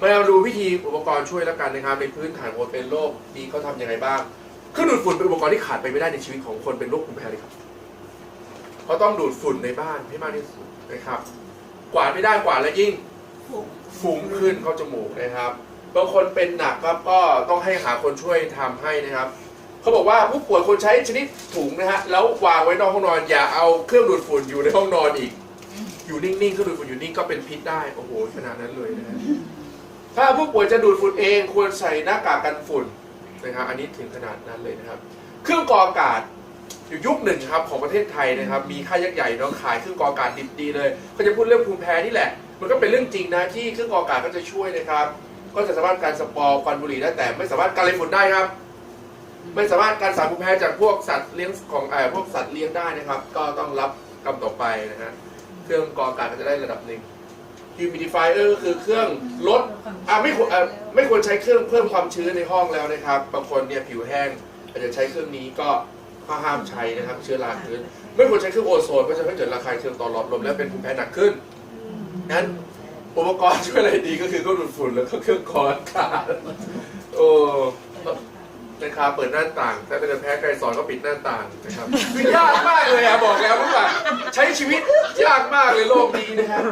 มาดูวิธีอุปกรณ์ช่วยแล้วกันนะครับในพื้นฐานคนเป็นโรคนี้เขาทำยังไงบ้างเครื่องดูดฝุ่นเป็นอุปกรณ์ที่ขาดไปไม่ได้ในชีวิตของคนเป็นโรคภูมิแพ้เลยครับเขาต้องดูดฝุ่นในบ้านให้มากที่สุดนะครับ กวาดไม่ได้กวาดแล้วยิ่งฟุ้งขึ้นเข้าจมูกนะครับบางคนเป็นหนักครับก็ต้องให้หาคนช่วยทำให้นะครับเขาบอกว่าผู้ป่วยควรใช้ชนิดถุงนะฮะแล้ววางไว้นอกห้องนอนอย่าเอาเครื่องดูดฝุ่นอยู่ในห้องนอนอีก อยู่นิ่งๆเครื่องดูดฝุ่นอยู่นิ่งก็เป็นพิษได้โอ้โหขนาดนั้นเลยนะ ถ้าผู้ป่วยจะดูดฝุ่นเองควรใส่หน้ากากกันฝุ่นนะครับอันนี้ถึงขนาดนั้นเลยนะครับ เครื่องกรองอากาศอยู่ยุคหนึ่งครับของประเทศไทยนะครับมีค่ายยักษ์ใหญ่เนาะขายเครื่องกรองอากาศดิบดีเลยก็จะพูดเรื่องภูมิแพ้นี่แหละ มันก็เป็นเรื่องจริงนะที่เครื่องกรองอากาศก็จะช่วยนะครับ ก็จะสามารถการสปอร์ควันบุหรี่ได้แต่ไม่สามารถการไรฝุ่นได้ครับ ไม่สามารถการสารภูมิแพ้จากพวกสัตว์เลี้ยงของเอ่อพวกสัตว์เลี้ยงได้นะครับ ก็ต้องรับกรรมต่อไปนะฮะเครื่องกรองอากาศก็จะได้ระดับหนึ่ง humidifier ก็คือเครื่องลดอะไม่ควรอะไม่ควรใช้เครื่องเพิ่มความชื้นในห้องแล้วนะครับ บางคนเนี่ยผิวแห้งอาจจะใช้เครื่องนี้ก็ก็ห้ามใช้นะครับเชื้อราขึ้นไม่ควรใช้เครื่องโอโซนเพราะจะทำให้เกิดระคายเคืองต่อหลอดลมและเป็นภูมิแพ้หนักขึ้นนั้นอุปกรณ์ช่วยอะไรดีก็คือเครื่องดูดฝุ่นแล้วก็เครื่องกรองอากาศโอ้นะครับเปิดหน้าต่าง ถ้าเป็นแพ้ใครสอนก็ปิดหน้าต่างนะครับคือยากมากเลยอะบอกแล้วว่าใช้ชีวิตยากมากเลยโลกนี้นะครับ